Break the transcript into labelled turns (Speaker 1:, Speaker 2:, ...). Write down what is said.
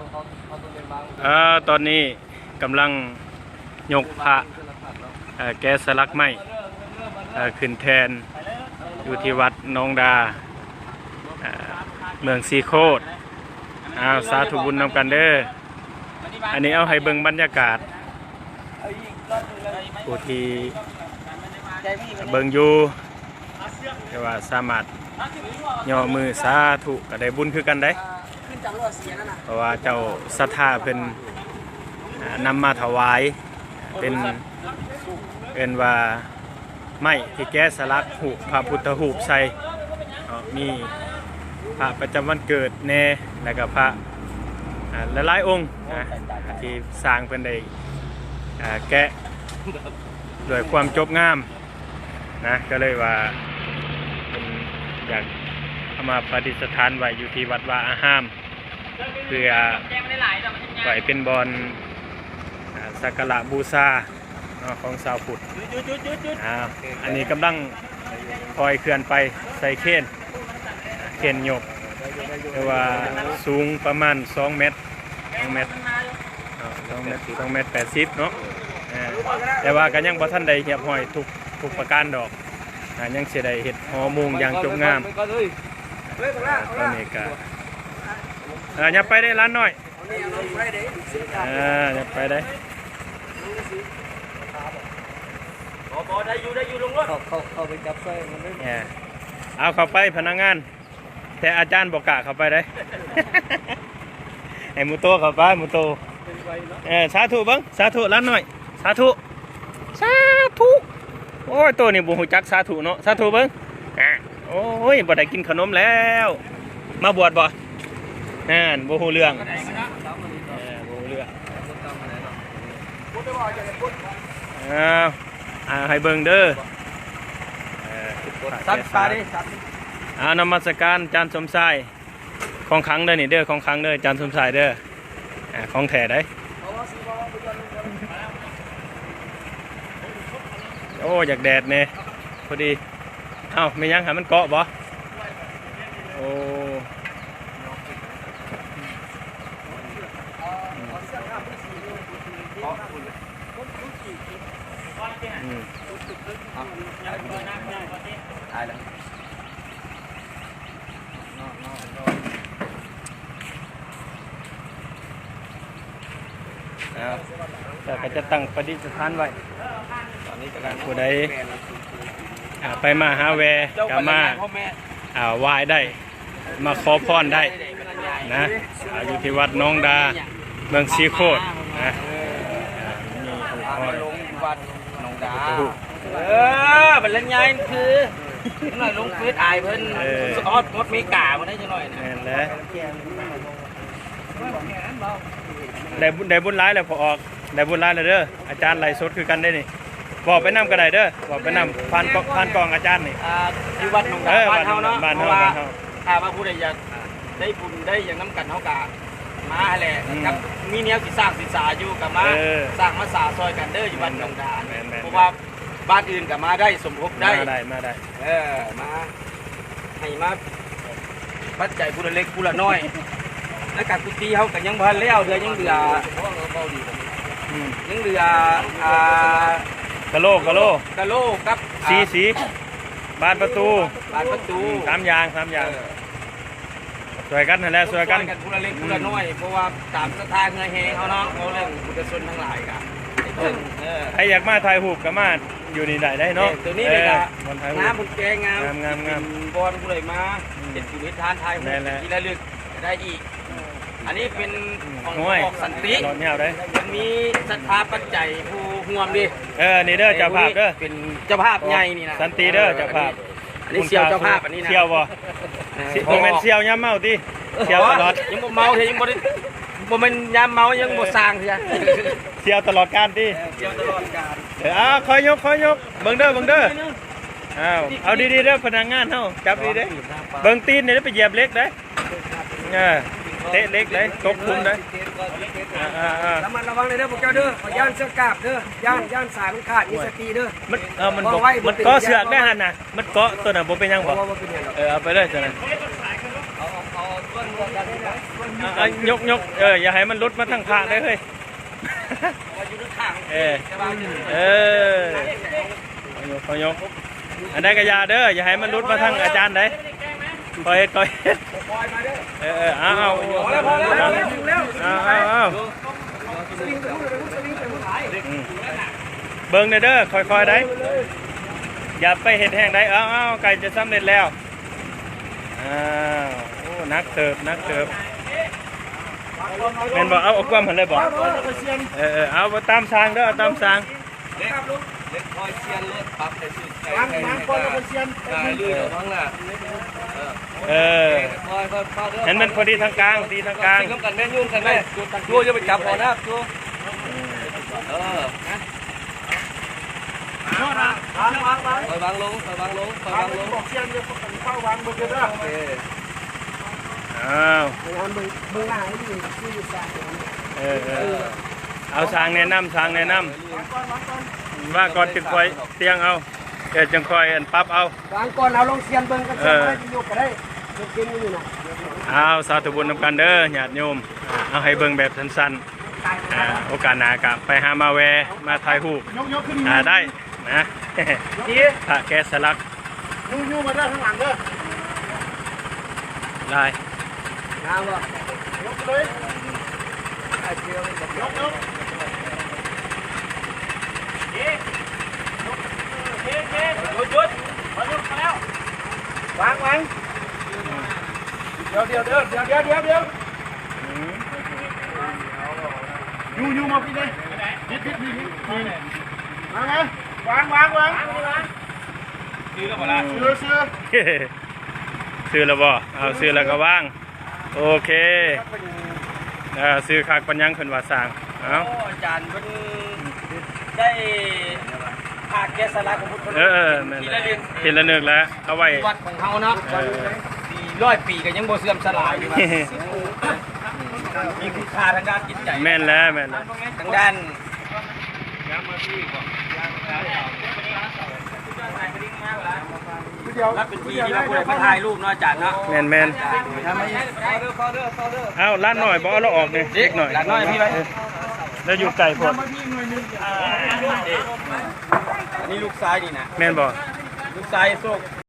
Speaker 1: ตอนบา
Speaker 2: ตอนนี้กำลังยกพระแก๊สสลักไม้ขึ้นแทนอยู่ที่วัดนองดาเมืองซีโคดอ้าวสาธุบุญนำกันเด้ออันนี้เอาให้เบิ่งบรรยากาศผู้ที่เบิ่งอยู่แต่ว่าสามารถย่อมือสาธุก็ได้บุญคือกันได้
Speaker 1: เพ
Speaker 2: ราะว่าเจ้าศรัทธาเพิ่นนำมาถวายเป็นเอินว่าไม้ที่แก้สลักหูพระพุทธหูปใส่มีพระประจำวันเกิดแน่แล้วก็พระหลายๆองค์ที่สร้างเพิ่นได้แกะด้วยความจบงามนะก็เลยว่าเป็นอยากเอามาประดิษฐานไว้อยู่ที่วัดวาอาหาม เพื่อไว้เป็นบอลอ่าสักการะบูชาเนาะของชาวพุทธอ่าอันนี้กำลังคอยเคลื่อนไปใส่เคนอ่าเคนยกแต่ว่าสูงประมาณ 2 เมตร2เมตรอ่า2เมตร2เมตร80เนาะอ่าแต่ว่าก็ยังบ่ทันได้เหียบห้อยทุกทุกประการดอกอ่ายังสิได้เฮ็ดหอมุงอย่างจงงาม
Speaker 1: ก็เลยเฮ้ยข้าง
Speaker 2: อ่า
Speaker 1: ล่าง
Speaker 2: ตอนนี้ก็ อ่าอย่าไปได้ร้านหน่อย
Speaker 1: เอาเนี่ยลงไปเด้เสีย
Speaker 2: อ่าอย่าไปได้
Speaker 1: บอบอได้อยู่ได้อยู่ลงรถเขาเขาเขาไปจับไส้มันได้
Speaker 2: แหมเอาเข้าไปพนักงาน แต่อาจารย์บอกกล้าเข้าไปได้ไอ้หมูโตเข้าไปหมูโต
Speaker 1: เป็นไวเนาะ
Speaker 2: เออสาธุเบิ้งสาธุร้านหน่อย สาธุสาธุโอ้ยตัวนี้บุหูจักสาธุเนาะสาธุเบิ้งอะโอ้ยบ่ได้กินขนมแล้ว มาบวชบ่ นั่นบ่ฮู้เรื่องเออบ่ฮู้เรื่องอ้าวอ่าให้เบิ่งเด้อเออ
Speaker 1: สัตว์ปลาดิสัตว์
Speaker 2: อานมัสการจานสมชายของขังเด้อนี่เด้อของขังเด้อจานสมชายเด้ออ่าของแท้ได้โอ้อยากแดดเน่พอดีเอ้าไม่ยังหามันเกาะบ่โอ้อืม
Speaker 1: ตายแล้ว
Speaker 2: เอาแต่ก็จะตั้งประดิษฐานไว้
Speaker 1: ตอนนี้กำลัง
Speaker 2: ผู้ใดอ่าไปมาหาแวก็มา
Speaker 1: อแม่
Speaker 2: อ่าไหว้ได้ มาขอพรได้นะอยู่ที่วัดน้องดาเมืองซีโคดนะมีผู้
Speaker 1: พรลงวัดหนองดา เออบัลลังก์ใหญ่คือหน่อยลงเฟซอายเพิ่นสอดงดมีกาบ่ได้จังหน่อยนะ
Speaker 2: นั่นแหละได้บุญได้บุญร้ายแล้วพอออกได้บุญร้ายแล้วเด้ออาจารย์ไล่สดคือกันได้นี่บอกไปนำก็ได้เด้อบอกไปนำผ่านกล้องผ่านกล้องอาจารย์นี่
Speaker 1: อ่าอยู่วัดหนองดา
Speaker 2: เออ
Speaker 1: บ้านเฮาเนาะ
Speaker 2: บ้าน
Speaker 1: เพ
Speaker 2: เฮา
Speaker 1: ราะว่า
Speaker 2: บ้านเฮา
Speaker 1: ถ้าว่าผู้ใดอยากได้บุญได้อย่างน้ำกันเฮากะมาแหละ
Speaker 2: อืม
Speaker 1: ครับมีแนวสิสร้างศึกษาอยู่กับมา
Speaker 2: เออ
Speaker 1: สร้างมาสาซอยกันเด้ออยู่บ้านหนองดา
Speaker 2: แม่นๆ
Speaker 1: เพราะว่า บ้านอื่นก็มาได้สมทบได้
Speaker 2: มาได้มาได้
Speaker 1: เออมาให้มาปัจจัยผู้ละเล็กผู้ละน้อยแล้วการกุฏิเฮาก็ยังบ่ทันแล้วเดือยังเหลือ
Speaker 2: อืม
Speaker 1: ยังเหลืออ่ากะ
Speaker 2: โลกะโล
Speaker 1: กะโหลกกับ
Speaker 2: สีสีบานประตู
Speaker 1: บานประตู
Speaker 2: สามอย่างสามอย่างสวยกันนั่นแหละสวยกัน
Speaker 1: กันผู้ละเล็กผู้ละน้อยเพราะว่าตามสถานเงยแหงเขาเนาะเขาเรื่องบุตรชนทั้งหลายกันไอ้เพิ่นเออ
Speaker 2: ใครอยากมาถ่ายรูปก็มา อยู่นี่ได้ได้เนาะ
Speaker 1: ตัวนี้เลยก็
Speaker 2: บนถ่ายรู
Speaker 1: งาม
Speaker 2: ป
Speaker 1: บุญแกงงาม
Speaker 2: งามงามงาม
Speaker 1: บอลผู้ใดมาเห็นชีวิตทานไทย
Speaker 2: แน่แหละ
Speaker 1: ทีละลึกได้อีก อันนี้เป็นของ
Speaker 2: ห้วย
Speaker 1: ออกสันติ
Speaker 2: รถเหี่ยวได้
Speaker 1: มันมีศรัทธาปัจจัยผู้ห่วมดิ
Speaker 2: เออนี่เด้อเจ้าภาพเด้อ
Speaker 1: เป็นเจ้าภาพใหญ่นี่นะ
Speaker 2: สันติเด้อเจ้าภาพ
Speaker 1: อันนี้เสี่ยวเจ้าภาพอันนี้นะ
Speaker 2: เสี่ยวบ่
Speaker 1: เออ
Speaker 2: สิบ่แม่นเสี่ยวย่ำเมาติเสี่ยวตลอด
Speaker 1: ยังบ่เมาเถอะยังบ่ได้ บ่แม่นยามเมายังบ่สร้างเถอะ
Speaker 2: เสี่ยวตลอดการติ
Speaker 1: เสี่ยวตลอดกาล
Speaker 2: เออเอาคอยยกคอยยกเบิ่งเด้อเบิ่งเด้ออ้าวเอาดีๆเด้อพนักงานเฮาจับดีเด้อเบิ่งตีนนี่เด้อไปเหยียบเหล็กเด้อเออเตะเหล็กเด้อตกคุมเด้ออ่าๆๆ
Speaker 3: ระมัดระวังเลยเด้อพวกเจ้าเด้อขอย่านเสื้อกาบเด้อย่านย่านสายมันขาดมีสติเด้อ
Speaker 2: มันเออมัน
Speaker 3: เอา
Speaker 2: บอก
Speaker 3: ไว้
Speaker 2: มัน
Speaker 3: บ่เป็น
Speaker 2: เกาะเสือกได้หันน่ะมันเกาะตัวน่ะบ่เป็นหยัง
Speaker 3: เพ
Speaker 2: บ่
Speaker 3: ราะว่ามันเป็นอย่างนั้น
Speaker 2: เออเอาไปเลยตัวนั้น
Speaker 1: เอาเอาเอาต้น
Speaker 2: อะยกยกเอออย่าให้มันหลุดมาทางข้างได้เฮ้ย
Speaker 1: อยู่ข้าง
Speaker 2: เออ
Speaker 1: แต่ว่าอยู่
Speaker 2: เออเขายกเขายกอันใดก็อยาเด้ออย่าให้มันหลุดมาทางอาจารย์ได้คอยเฮ็ดคอยเฮ็ด
Speaker 1: ปล่อยมาเด้อ
Speaker 2: เออเออเอาเอา
Speaker 1: พอแล้วพอแล้วพอแล้ว
Speaker 2: เอาเอาเอา
Speaker 3: สลิงไปพูดเลยสลิงไปพูดหาย
Speaker 2: อืมเบิ่งเด้อเด้อค่อยๆได้อย่าไปเฮ็ดแห้งได้เอาเอาไก่จะสำเร็จแล้วอ้าวโอ้นักเติบนักเติบ เป็นบ่เอาเอาความหันเลยบ่เออเออเอาตามทางเด้อเอาตามทาง
Speaker 1: เล็กเล็กคอยเชียนรถปรับให้สุดใจ
Speaker 3: วางวางก่อนแล้วก็เชียน
Speaker 1: ได้ลื่นท้องน่ะ
Speaker 2: เออ
Speaker 1: คอยคอยเข้าเด้อ
Speaker 2: เห็นมันพอดีทางกลางดีทางกลาง
Speaker 1: ซิ่กันแม่ยุ่งกันแม่ตัวจะไปจับพอนะตัวเออคอยวางลงคอยวางลงคอยวางลง
Speaker 3: บอกเชียนจะเข้าวางบนเรือ
Speaker 1: โอเค
Speaker 2: อ้าว
Speaker 3: งานเบอร์เบอร์หน้านี่อยู่ที่อยู่สาย
Speaker 2: เออเออเอาทางแนะนำทางแนะนำว่าก่อนจึงคอยเตียงเอาเดี๋ยวจึงคอยอันปรับเอา
Speaker 3: วางก่อนเอาลงเชียนเบิ่งกันเชียนได้ยกก็ได้ยกเก่งอยู่นะ
Speaker 2: เอาสาธุบุญนำกันเด้อญาติโยมอ่าเอาให้เบิ่งแบบสั้นๆอ่าโอกาสหน้ากะไปหามาแวมาถ่ายรูป
Speaker 3: ยกยกขึ้น
Speaker 2: อ่าได้นะ
Speaker 3: ดี
Speaker 2: พระแกะสลัก
Speaker 3: ยูยูมาด้านข้างหลังเด้อ
Speaker 2: ได้
Speaker 3: งามบ่ยกเลยยกยกวางวางเดี๋ยวเดี๋ยวเดี๋ยวเดี๋ยวเดี๋ยวเดี๋ยวเดี๋ย ว
Speaker 2: อืม
Speaker 3: ยูยูมาพี่เลยพิดพิดพิดพิดมาไงวางวางวาง
Speaker 1: คือก็พอละ
Speaker 3: เสือเสือ
Speaker 2: ซื้อแล้วบ่เอาซื้อแล้วก็ว่างโอเคเอ่าซื้อคักปัญญังขึ้นว่าสร้างเอา
Speaker 1: อาจารย์เพิ่นได้ภาคแกสลักของพุทธ
Speaker 2: เออเออนั่นแหละทีละนึกแล้วเอาไว้
Speaker 1: วัดของเฮาเนาะ
Speaker 2: เออ
Speaker 1: สี่ร้อยปีก็ยังบ่เสื่อมสลายอยู่ว่ามีคุณค่าทางด้านจิตใจ
Speaker 2: แม่นแล้วแม่นแล้ว
Speaker 1: ทางด้าน รับเป็นที่ที่เราควรมาถ่ายรูปเนาะอาจารย์เนาะ
Speaker 2: แม่นแม่น
Speaker 1: ทำไมฟอเดอร์ฟอเดอร์ฟอเดอร์
Speaker 2: เอาล้านหน่อยบ่เอาเราออกนี่
Speaker 1: เด็ก
Speaker 2: หน่อย
Speaker 1: หลานน้อยพี่ไว้
Speaker 2: แล้วอยู่ไกลพอด
Speaker 1: อันนี้ลูกซ้ายนี่นะ
Speaker 2: แม่นบ่
Speaker 1: ลูกซ้ายโซก